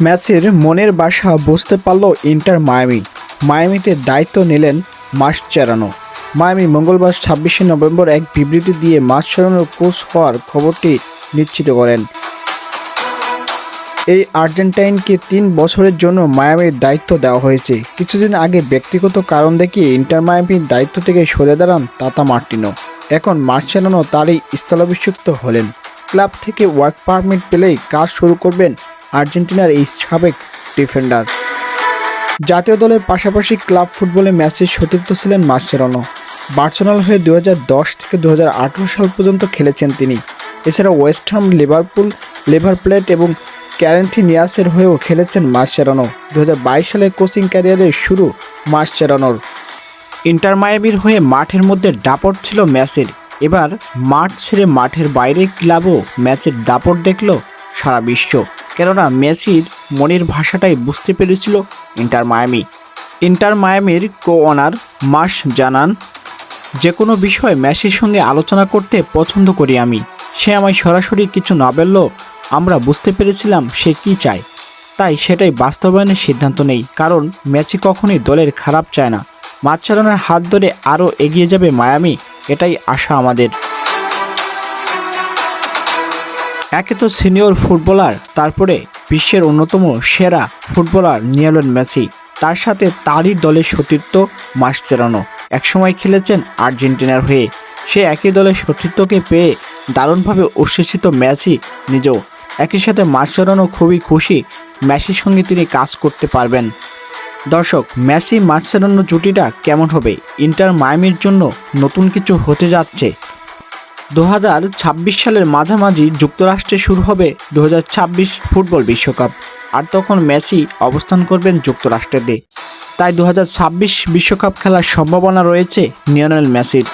ম্যাচের মনের বাসা বুঝতে পারল ইন্টার মায়ামি। মায়ামিতে দায়িত্ব নিলেন মাসচেরানো মায়ামি মঙ্গলবার ছাব্বিশে নভেম্বর এক বিবৃতি দিয়ে মাস চেরানোর কোচ হওয়ার খবরটি নিশ্চিত করেন। এই আর্জেন্টাইনকে তিন বছরের জন্য মায়ামির দায়িত্ব দেওয়া হয়েছে। কিছুদিন আগে ব্যক্তিগত কারণ দেখিয়ে ইন্টার মায়ামির দায়িত্ব থেকে সরে দাঁড়ান তাতা মার্টিনো। এখন মাসচেরানো তারই স্থলাভিষিক্ত হলেন। ক্লাব থেকে ওয়ার্ক পারমিট পেলেই কাজ শুরু করবেন আর্জেন্টিনার এই সাবেক ডিফেন্ডার। জাতীয় দলের পাশাপাশি ক্লাব ফুটবলে ম্যাচের সতীর্থ ছিলেন মাসচেরানো বার্সেলোনার হয়ে দু হাজার দশ থেকে দু হাজার আঠেরো সাল পর্যন্ত খেলেছেন তিনি। এছাড়া ওয়েস্ট হাম, লিভারপুল, লিভার প্লেট এবং ক্যারেন্টিনিয়াসের হয়েও খেলেছেন মাসচেরানো দু সালে কোচিং ক্যারিয়ারের শুরু মাসচেরানোর ইন্টার মায়ামির হয়ে মাঠের মধ্যে দাপট ছিল ম্যাচের এবার মাঠ ছেড়ে মাঠের বাইরে ক্লাবও ম্যাচের দাপট দেখল সারা বিশ্ব। কেননা মেসির মনের ভাষাটাই বুঝতে পেরেছিল ইন্টার মায়ামি। ইন্টার মায়ামির কো অনার মাস জানান যে কোনো বিষয় মেসির সঙ্গে আলোচনা করতে পছন্দ করি আমি। সে আমায় সরাসরি কিছু না বললেও আমরা বুঝতে পেরেছিলাম সে কি চায়। তাই সেটাই বাস্তবায়নের সিদ্ধান্ত নেই, কারণ ম্যাচি কখনোই দলের খারাপ চায় না। মাচ্চারনের হাত ধরে আরও এগিয়ে যাবে মায়ামি, এটাই আশা আমাদের। একে তো সিনিয়র ফুটবলার, তারপরে বিশ্বের অন্যতম সেরা ফুটবলার নিয়েলেন মেসি। তার সাথে তারই দলের সতীর্থ মাসচেরানো একসময় খেলেছেন আর্জেন্টিনার হয়ে। সে একই দলের সতীর্থকে পেয়ে দারুণভাবে উচ্ছ্বসিত মেসি নিজেও। একই সাথে মাসচেরানো খুবই খুশি মেসির সঙ্গে তিনি কাজ করতে পারবেন। দর্শক মেসি মার্সেলানো জুটিটা কেমন হবে? ইন্টার মায়ামির জন্য নতুন কিছু হতে যাচ্ছে। দু হাজার ছাব্বিশ সালের মাঝামাঝি যুক্তরাষ্ট্রে শুরু হবে দু হাজার ছাব্বিশ ফুটবল বিশ্বকাপ। আর তখন মেসি অবস্থান করবেন যুক্তরাষ্ট্রেতে তাই দু বিশ্বকাপ খেলার সম্ভাবনা রয়েছে নিয়নেল মেসির।